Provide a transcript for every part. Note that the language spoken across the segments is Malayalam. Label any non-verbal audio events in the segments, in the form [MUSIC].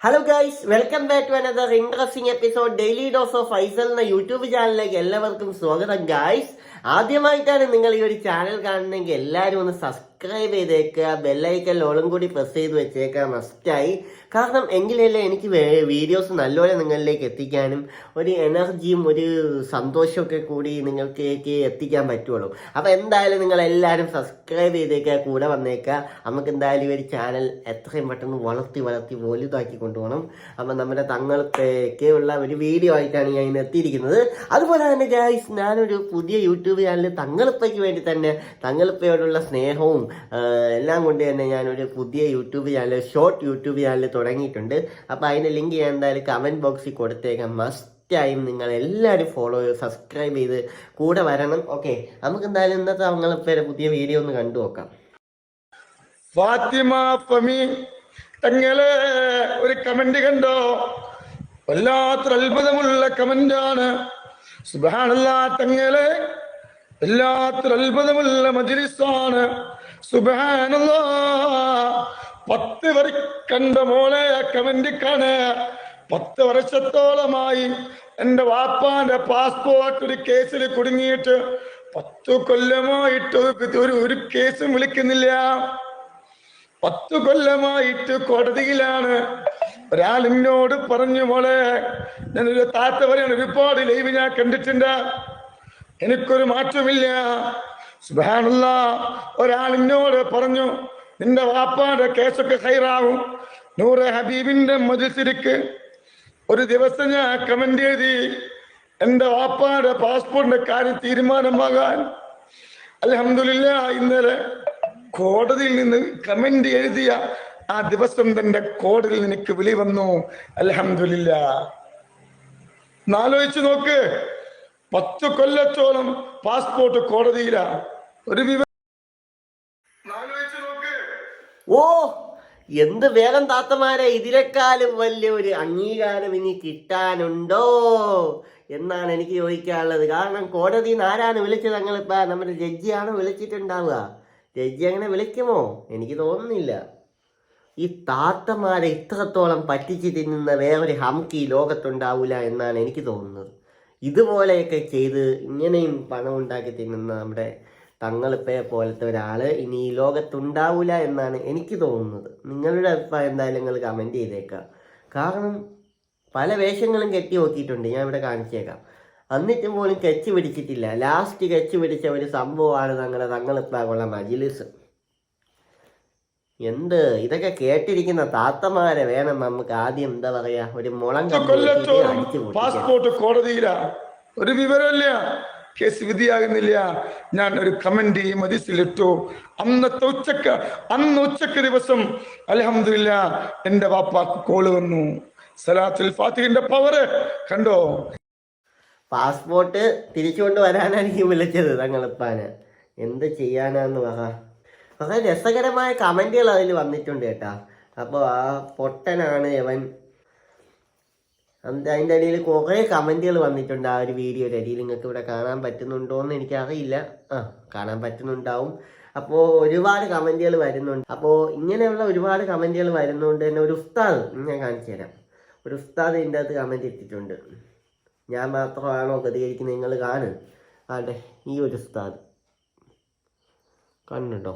Hello guys welcome back to another interesting episode daily dose of Faisal എന്ന യൂട്യൂബ് ചാനലിലേക്ക് എല്ലാവർക്കും സ്വാഗതം ഗൈസ് ആദ്യമായിട്ടാണ് നിങ്ങൾ ഈ ഒരു ചാനൽ കാണുന്നെങ്കിൽ എല്ലാവരും ഒന്ന് സബ്സ്ക്രൈബ് ചെയ്തേക്കുക ബെല്ലൈക്കൽ ഓളും കൂടി പ്രസ് ചെയ്ത് വെച്ചേക്കുക മസ്റ്റായി കാരണം എങ്കിലല്ലേ എനിക്ക് വീഡിയോസ് നല്ലപോലെ നിങ്ങളിലേക്ക് എത്തിക്കാനും ഒരു എനർജിയും ഒരു സന്തോഷമൊക്കെ കൂടി നിങ്ങൾക്ക് എത്തിക്കാൻ പറ്റുള്ളൂ. അപ്പോൾ എന്തായാലും നിങ്ങളെല്ലാവരും സബ്സ്ക്രൈബ് ചെയ്തേക്കുക കൂടെ വന്നേക്കുക. നമുക്ക് എന്തായാലും ഒരു ചാനൽ എത്രയും പെട്ടെന്ന് വളർത്തി വളർത്തി വലുതാക്കി കൊണ്ടുപോകണം. അപ്പം നമ്മുടെ തങ്ങൾക്ക് ഉള്ള ഒരു വീഡിയോ ആയിട്ടാണ് ഞാൻ ഇന്ന് എത്തിയിരിക്കുന്നത്. അതുപോലെ തന്നെ ഗായ്സ് ഞാനൊരു പുതിയ യൂട്യൂബ് ചാനൽ തങ്ങളിപ്പയ്ക്ക് വേണ്ടി തന്നെ തങ്ങളിപ്പയോടുള്ള സ്നേഹവും എല്ലാം കൊണ്ട് തന്നെ ഞാനൊരു പുതിയ YouTube channel short YouTube channel തുടങ്ങിയിട്ടുണ്ട്. അപ്പോൾ അതിന്റെ ലിങ്ക് ഞാൻ എന്തായാലും കമന്റ് ബോക്സിൽ കൊടുത്തേക്കാം. മസ്റ്റ് ആയും നിങ്ങൾ എല്ലാവരും ഫോളോ ചെയ്ത് സബ്സ്ക്രൈബ് ചെയ്ത് കൂടെ വരണം. ഓക്കെ നമുക്ക് എന്തായാലും ഇന്നത്തെ തങ്ങളിപ്പയുടെ പുതിയ വീഡിയോ ഒന്ന് കണ്ടു നോക്കാം. ഫാത്തിമ തങ്ങളെ ഒരു കമന്റ് കണ്ടോ? വല്ലാത്തൊരു അത്ഭുതമുള്ള ആണ്. സുബാനല്ല തങ്ങളെ വല്ലാത്തൊരു അത്ഭുതമുള്ള മജിലിസാണ്. പത്ത് വരി കണ്ട മോളെ കമന്റിക്കാണ് കമന്റ് കാണേ. പത്ത് വർഷത്തോളമായി എന്റെ വാപ്പാന്റെ പാസ്പോർട്ട് ഒരു കേസിൽ കുടുങ്ങിയിട്ട് പത്തു കൊല്ലമായിട്ട് ഒരു- ഒരു ഒരു കേസും വിളിക്കുന്നില്ല. പത്തു കൊല്ലമായിട്ട് കോടതിയിലാണ്. ഒരാൾ എന്നോട് പറഞ്ഞു മോളെ ഞാനൊരു താത്ത പറയാണ് ഒരുപാട് ലൈവ് ഞാൻ കണ്ടിട്ടുണ്ട്. എനിക്കൊരു മാറ്റമില്ല. സുബാനുള്ള ഒരാൾ എന്നോട് പറഞ്ഞു നിന്റെ വാപ്പാന്റെ കേസൊക്കെ ഹൈറാവും. നൂറ് ഹബീബിന്റെ മജിസിരിക്ക് ഒരു ദിവസം ഞാൻ കമന്റ് എഴുതി എന്റെ വാപ്പാന്റെ പാസ്പോർട്ടിന്റെ കാര്യം തീരുമാനമാകാൻ അലഹമില്ല ഇന്നലെ കോടതിയിൽ നിന്ന് കമന്റ് എഴുതിയ ആ ദിവസം തന്റെ കോടതിയിൽ നിനക്ക് വിളി വന്നു. അലഹമില്ല നാലോചിച്ചു നോക്ക്. പത്ത് കൊല്ലത്തോളം പാസ്പോർട്ട് കോടതിയിലാ. ഒരു ഓ എന്ത് വേഗം താത്തമാരെ ഇതിനേക്കാളും വലിയ ഒരു അംഗീകാരം ഇനി കിട്ടാനുണ്ടോ? എന്നാണ് എനിക്ക് ചോദിക്കാനുള്ളത്. കാരണം കോടതി ആരാണ് വിളിച്ചത്? ഞങ്ങളിപ്പോ നമ്മുടെ ജഡ്ജിയാണ് വിളിച്ചിട്ടുണ്ടാവുക. ജഡ്ജി അങ്ങനെ വിളിക്കുമോ? എനിക്ക് തോന്നുന്നില്ല. ഈ താത്തമാരെ ഇത്രത്തോളം പറ്റിച്ച് തിന്നുന്ന വേറൊരു ഹംകി ലോകത്തുണ്ടാവില്ല എന്നാണ് എനിക്ക് തോന്നുന്നത്. ഇതുപോലെയൊക്കെ ചെയ്ത് ഇങ്ങനെയും പണം ഉണ്ടാക്കി തിന്നുന്ന നമ്മുടെ തങ്ങളിപ്പയെ പോലത്തെ ഒരാൾ ഇനി ഈ ലോകത്തുണ്ടാവില്ല എന്നാണ് എനിക്ക് തോന്നുന്നത്. നിങ്ങളുടെ അഭിപ്രായം എന്തായാലും നിങ്ങൾ കമന്റ് ചെയ്തേക്കാം കാരണം പല വേഷങ്ങളും കെട്ടി നോക്കിയിട്ടുണ്ട് ഞാൻ ഇവിടെ കാണിച്ചേക്കാം. എന്നിട്ടും പോലും കെച്ച് പിടിച്ചിട്ടില്ല. ലാസ്റ്റ് കെച്ച് പിടിച്ച ഒരു സംഭവമാണ് ഞങ്ങളുടെ തങ്ങളിപ്പാകുള്ള മജിലിസ്. എന്ത്? ഇതൊക്കെ കേട്ടിരിക്കുന്ന താത്തമാരെ വേണം നമുക്ക് ആദ്യം എന്താ പറയാ ഒരു മുളം പാസ്പോർട്ട് കോടതിയിലാ. ഒരു വിവരമില്ല കേസ് വിധിയാകുന്നില്ല. ഞാൻ ഒരു കമന്റ് ഈ മതിസിലിട്ടു അന്നത്തെ ഉച്ചയ്ക്ക് അന്ന് ഉച്ചയ്ക്ക് ദിവസം അലഹമില്ല എന്റെ വാപ്പാക്ക് കോൾ വന്നു. സലാത്തുൽ ഫാത്തിഹിന്റെ പവറ് കണ്ടോ? പാസ്പോർട്ട് തിരിച്ചുകൊണ്ട് വരാനായിരിക്കും വിളിച്ചത് തങ്ങളിപ്പാന്. എന്ത് ചെയ്യാനാന്ന് പറ വളരെ രസകരമായ കമന്റുകൾ അതിൽ വന്നിട്ടുണ്ട് കേട്ടാ. അപ്പോൾ ആ പൊട്ടനാണ് അവൻ അത് അതിന്റെ ഇടയിൽ കുറേ കമന്റുകൾ വന്നിട്ടുണ്ട് ആ ഒരു വീഡിയോയുടെ ഇടയിൽ നിങ്ങൾക്ക് ഇവിടെ കാണാൻ പറ്റുന്നുണ്ടോ എന്ന് എനിക്കറിയില്ല. ആ കാണാൻ പറ്റുന്നുണ്ടാവും. അപ്പോൾ ഒരുപാട് കമന്റുകൾ വരുന്നുണ്ട്. അപ്പോൾ ഇങ്ങനെയുള്ള ഒരുപാട് കമന്റുകൾ വരുന്നതുകൊണ്ട് തന്നെ ഒരു ഉസ്താദ് ഞാൻ കാണിച്ചു തരാം. ഒരു ഉസ്താദ് ഇതിന്റെ അകത്ത് കമന്റ് ഇട്ടിട്ടുണ്ട്. ഞാൻ മാത്രമാണോ പ്രതികരിക്കുന്നത്? നിങ്ങൾ കാണും. അതെ ഈ ഒരു ഉസ്താദ്. കാണുന്നുണ്ടോ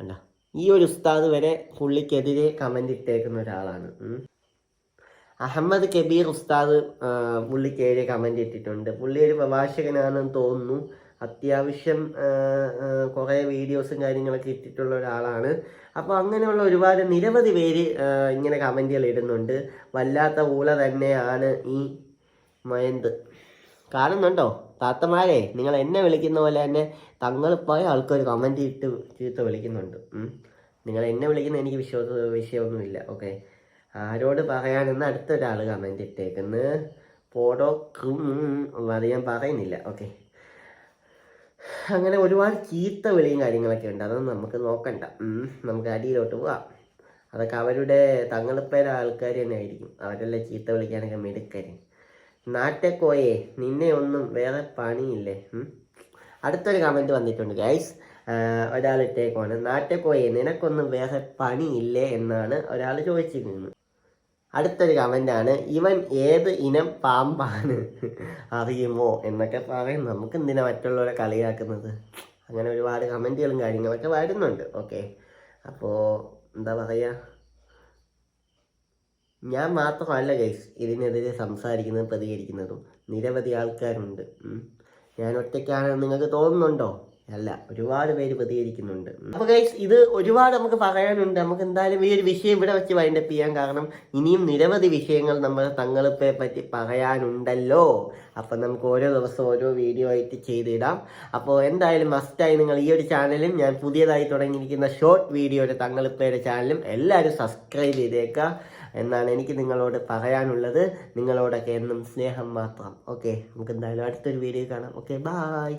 അല്ല ഈ ഒരു ഉസ്താദ് വരെ പുള്ളിക്കെതിരെ കമന്റ് ഇട്ടേക്കുന്ന ഒരാളാണ്. അഹമ്മദ് കബീർ ഉസ്താദ് പുള്ളിക്കെതിരെ കമന്റ് ഇട്ടിട്ടുണ്ട്. പുള്ളി ഒരു പ്രഭാഷകനാണെന്ന് തോന്നുന്നു. അത്യാവശ്യം കുറേ വീഡിയോസും കാര്യങ്ങളൊക്കെ ഇട്ടിട്ടുള്ള ഒരാളാണ്. അപ്പോൾ അങ്ങനെയുള്ള ഒരുപാട് നിരവധി പേര് ഇങ്ങനെ കമന്റുകൾ ഇടുന്നുണ്ട്. വല്ലാത്ത ഊള തന്നെയാണ് ഈ മയന്ത്. കാണുന്നുണ്ടോ? താത്തമാരെ നിങ്ങൾ എന്നെ വിളിക്കുന്ന പോലെ തന്നെ തങ്ങൾ പല ആൾക്കാർ കമന്റ് ഇട്ട് ചീത്ത വിളിക്കുന്നുണ്ട്. നിങ്ങൾ എന്നെ വിളിക്കുന്ന എനിക്ക് വിശ്വാസ വിഷയമൊന്നുമില്ല ഓക്കെ ആരോട് പറയാനെന്ന് അടുത്തൊരാൾ കമന്റ് ഇട്ടേക്കുന്നു. പോടോ അത് ഞാൻ പറയുന്നില്ല ഓക്കെ അങ്ങനെ ഒരുപാട് ചീത്ത വിളിയും കാര്യങ്ങളൊക്കെ ഉണ്ട് അതൊന്നും നമുക്ക് നോക്കണ്ട. നമുക്ക് അടിയിലോട്ട് പോവാം. അതൊക്കെ അവരുടെ തങ്ങളിപ്പേരെ ആൾക്കാർ തന്നെ ആയിരിക്കും അവരെല്ലാം ചീത്ത വിളിക്കാനൊക്കെ മിടുക്കര്. നാട്ടെക്കോയെ നിന്നെ ഒന്നും വേറെ പണിയില്ലേ? അടുത്തൊരു കമന്റ് വന്നിട്ടുണ്ട് ഗൈസ് ഒരാൾ ഇട്ടേക്കുവാണ് നാട്ടെക്കോയെ നിനക്കൊന്നും വേറെ പണിയില്ലേ എന്നാണ് ഒരാൾ ചോദിച്ചിരിക്കുന്നത്. അടുത്തൊരു കമന്റാണ് ഇവൻ ഏത് ഇനം പാമ്പാണ്? [LAUGHS] അറിയുമോ? എന്നൊക്കെ പറയും. നമുക്ക് എന്തിനാ മറ്റുള്ളവരെ കളിയാക്കുന്നത്? അങ്ങനെ ഒരുപാട് കമന്റുകളും കാര്യങ്ങളൊക്കെ വരുന്നുണ്ട്. ഓക്കെ അപ്പോൾ എന്താ പറയുക ഞാൻ മാത്രമല്ല ഗൈസ് ഇതിനെതിരെ സംസാരിക്കുന്നതും പ്രതികരിക്കുന്നതും നിരവധി ആൾക്കാരുണ്ട്. ഞാൻ ഒറ്റയ്ക്കാണെന്ന് നിങ്ങൾക്ക് തോന്നുന്നുണ്ടോ? അല്ല ഒരുപാട് പേര് പ്രതികരിക്കുന്നുണ്ട്. അപ്പൊ ഗൈസ് ഇത് ഒരുപാട് നമുക്ക് പറയാനുണ്ട്. നമുക്ക് എന്തായാലും ഈ ഒരു വിഷയം ഇവിടെ വെച്ച് വൈൻഡപ്പ് ചെയ്യാം. കാരണം ഇനിയും നിരവധി വിഷയങ്ങൾ നമ്മൾ തങ്ങളിപ്പെ പറ്റി പറയാനുണ്ടല്ലോ. അപ്പം നമുക്ക് ഓരോ ദിവസം ഓരോ വീഡിയോ ആയിട്ട് ചെയ്തിടാം. അപ്പോൾ എന്തായാലും മസ്റ്റായി നിങ്ങൾ ഈ ഒരു ചാനലും ഞാൻ പുതിയതായി തുടങ്ങിയിരിക്കുന്ന ഷോർട്ട് വീഡിയോയുടെ തങ്ങളിപ്പയുടെ ചാനലും എല്ലാവരും സബ്സ്ക്രൈബ് ചെയ്തേക്കുക എന്നാണ് എനിക്ക് നിങ്ങളോട് പറയാനുള്ളത്. നിങ്ങളോടൊക്കെ എന്നും സ്നേഹം മാത്രം. ഓക്കെ നമുക്ക് എന്തായാലും അടുത്തൊരു വീഡിയോ കാണാം. Okay bye